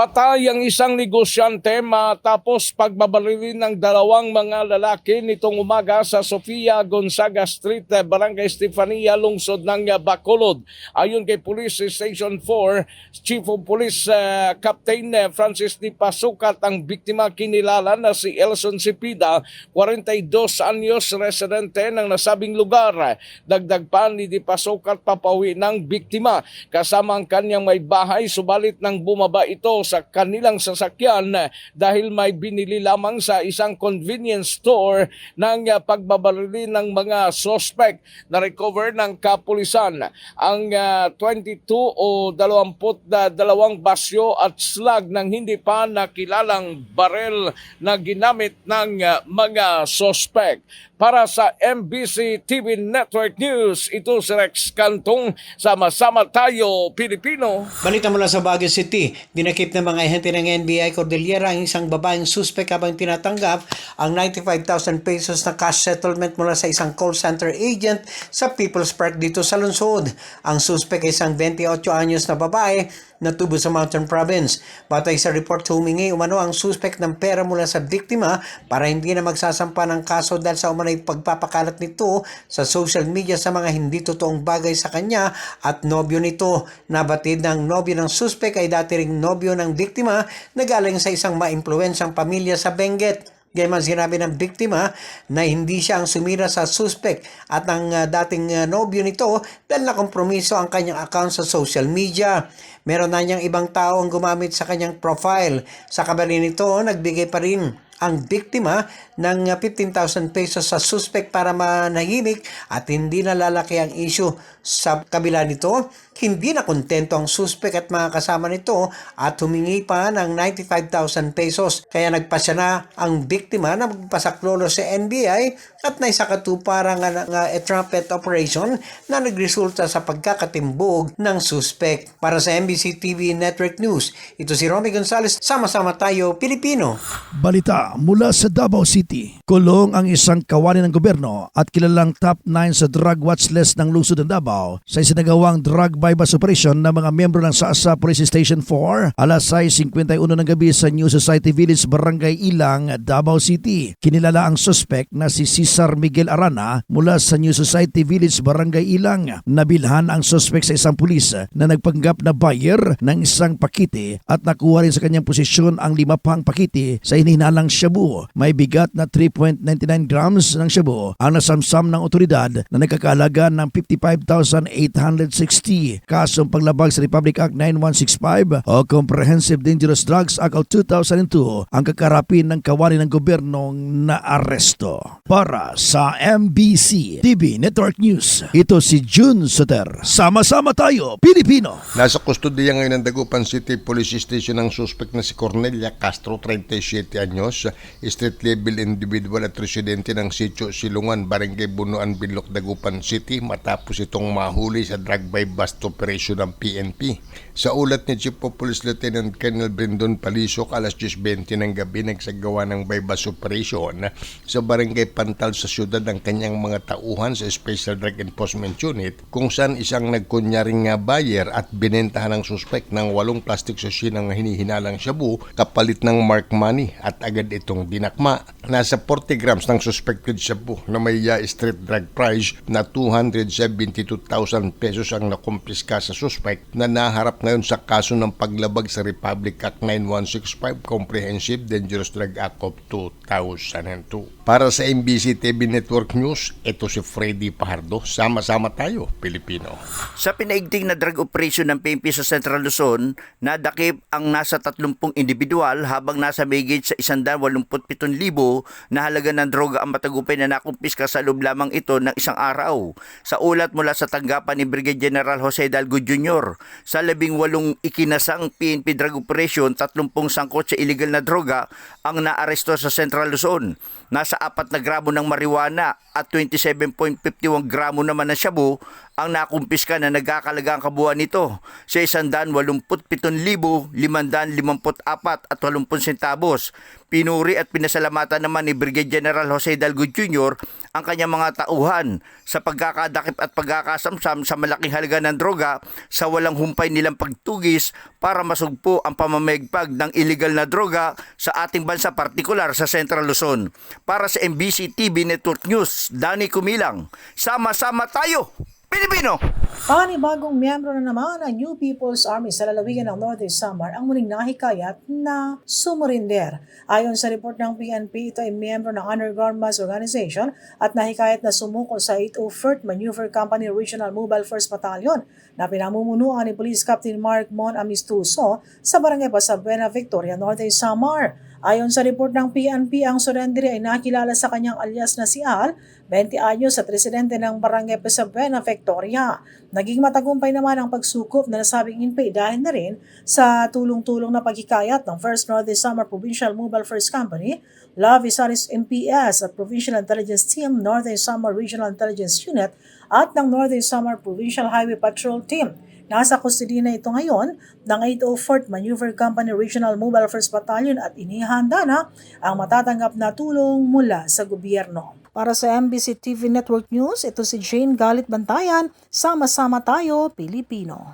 Patay ang isang negosyante matapos pagbabarilin ng dalawang mga lalaki nitong umaga sa Sofia Gonzaga Street, Barangay Estefania, lungsod ng Bacolod. Ayon kay Police Station 4, Chief of Police eh, Captain eh, Francis Di Pasukat, ang biktima kinilala na si Elson Sipida, 42 anyos residente ng nasabing lugar. Dagdag pa ni Di Pasukat papawi ng biktima kasama ang kanyang may bahay subalit nang bumaba ito sa kanilang sasakyan eh, dahil may binili lamang sa isang convenience store ng uh, pagbabarili ng mga suspect na recover ng kapulisan. Ang ah, 22 o 20 na dalawang basyo at slag ng hindi pa nakilalang barel na ginamit ng mga suspect. Para sa MBC TV Network News, ito si Rex Cantong. Sama-sama tayo, Pilipino. Balita mula sa Baguio City, dinakip ng mga ahente ng NBI Cordillera ang isang babaeng suspect habang tinatanggap ang 95,000 pesos na cash settlement mula sa isang call center agent sa People's Park dito sa lungsod. Ang suspect ay isang 28 anyos na babae na tubo sa Mountain Province. Batay sa report, humingi umano ang suspect ng pera mula sa biktima para hindi na magsasampa ng kaso dahil sa umanay pagpapakalat nito sa social media sa mga hindi totoong bagay sa kanya at nobyo nito. Nabatid ng nobyo ng suspect ay dati ring nobyo ng biktima na galing sa isang maimpluwensyang pamilya sa Benguet. Gayman sinabi ng biktima na hindi siya ang sumira sa suspect at ang uh, dating uh, nobyo nito dahil nakompromiso ang kanyang account sa social media. Meron na niyang ibang tao ang gumamit sa kanyang profile. Sa kabali nito, nagbigay pa rin ang biktima ng uh, 15,000 pesos sa suspect para manahimik at hindi na lalaki ang issue. Sa kabila nito, hindi na kontento ang suspect at mga kasama nito at humingi pa ng 95,000 pesos. Kaya nagpasya na ang biktima na magpasaklolo sa NBI at naisakatuparan nga ng uh, trumpet operation na nagresulta sa pagkakatimbog ng suspect. Para sa MBC TV Network News, ito si Romy Gonzalez. Sama-sama tayo, Pilipino. Balita mula sa Davao City. Kulong ang isang kawani ng gobyerno at kilalang top 9 sa drug watch list ng lungsod ng Davao sa isinagawang drug bypass operation ng mga miyembro ng SASA Police Station 4 alas 6.51 ng gabi sa New Society Village, Barangay Ilang, Davao City. Kinilala ang suspect na si Cesar Miguel Arana mula sa New Society Village, Barangay Ilang. Nabilhan ang suspect sa isang pulis na nagpanggap na buyer ng isang pakiti at nakuha rin sa kanyang posisyon ang lima pang pakiti sa hinihinalang shabu. May bigat na 3.99 grams ng shabu ang nasamsam ng otoridad na nagkakalaga ng 55,860. Kasong paglabag sa Republic Act 9165 o Comprehensive Dangerous Drugs Act of 2002 ang kakarapin ng kawani ng gobyernong na aresto. Para sa MBC TV Network News, ito si June Soter. Sama-sama tayo, Pilipino! Nasa kustodiya ngayon ng Dagupan City Police Station ang suspect na si Cornelia Castro, 37 anyos, street level individual at residente ng Sitio Silungan, Barangay Bunuan, Bilok, Dagupan City matapos itong mahuli sa drug by bust operation ng PNP. Sa ulat ni Chief of Police Lieutenant Colonel Brendon Palisok, alas 10.20 ng gabi nagsagawa ng by bust operation sa Barangay Pantal sa syudad ng kanyang mga tauhan sa Special Drug Enforcement Unit kung saan isang nagkunyaring nga buyer at binentahan ng suspect ng walong plastic sushi ng hinihinalang shabu kapalit ng mark money at agad itong dinakma. Nasa 40 grams ng suspected shabu na may uh, street drug price na 272,000 pesos ang nakumpiska sa suspect na naharap ngayon sa kaso ng paglabag sa Republic Act 9165 Comprehensive Dangerous Drug Act of 2002. Para sa MBC TV Network News, ito si Freddy Pahardo. Sama-sama tayo, Pilipino. Sa pinaigting na drug operation ng PNP sa Central Luzon, nadakip ang nasa 30 individual habang nasa megit sa 187,000 na halaga ng droga ang matagumpay na nakumpiska sa loob lamang ito ng isang araw. Sa ulat mula sa tanggapan ni Brigadier General Jose Dalgo Jr., sa labing walong ikinasang PNP drug operation, 30 sangkot sa illegal na droga ang naaresto sa Central Luzon. Nasa 4 na gramo ng marijuana at 27.51 gramo naman ng shabu ang nakumpiska na nagkakalagang kabuuan nito sa 187,554 at 80 centavos. Pinuri at pinasalamatan naman ni Brigadier General Jose Dalgo Jr. ang kanyang mga tauhan sa pagkakadakip at pagkakasamsam sa malaking halaga ng droga sa walang humpay nilang pagtugis para masugpo ang pamamegpag ng illegal na droga sa ating bansa partikular sa Central Luzon. Para sa MBC TV Network News, Danny Kumilang, sama-sama tayo, Pilipino! Panibagong miyembro na naman ng New People's Army sa lalawigan ng Northern Samar ang muling nahikayat na sumurinder. Ayon sa report ng PNP, ito ay miyembro ng Underground Organization at nahikayat na sumuko sa 801st Maneuver Company Regional Mobile First Battalion na pinamumunuan ni Police Captain Mark Mon Amistuso sa Barangay Pasabuena, Victoria, Northern Samar. Ayon sa report ng PNP, ang surrender ay nakilala sa kanyang alias na si Al, 20 anyos at residente ng Barangay Pasabuena, Victoria. Naging matagumpay naman ang pagsukop na nasabing inpay dahil na rin sa tulong-tulong na paghikayat ng First Northern Summer Provincial Mobile First Company, La Visaris MPS at Provincial Intelligence Team, Northern Summer Regional Intelligence Unit at ng Northern Summer Provincial Highway Patrol Team. Nasa kustodiya na ito ngayon ng 804th Maneuver Company Regional Mobile First Battalion at inihanda na ang matatanggap na tulong mula sa gobyerno. Para sa MBC TV Network News, ito si Jane Galit Bantayan. Sama-sama tayo, Pilipino.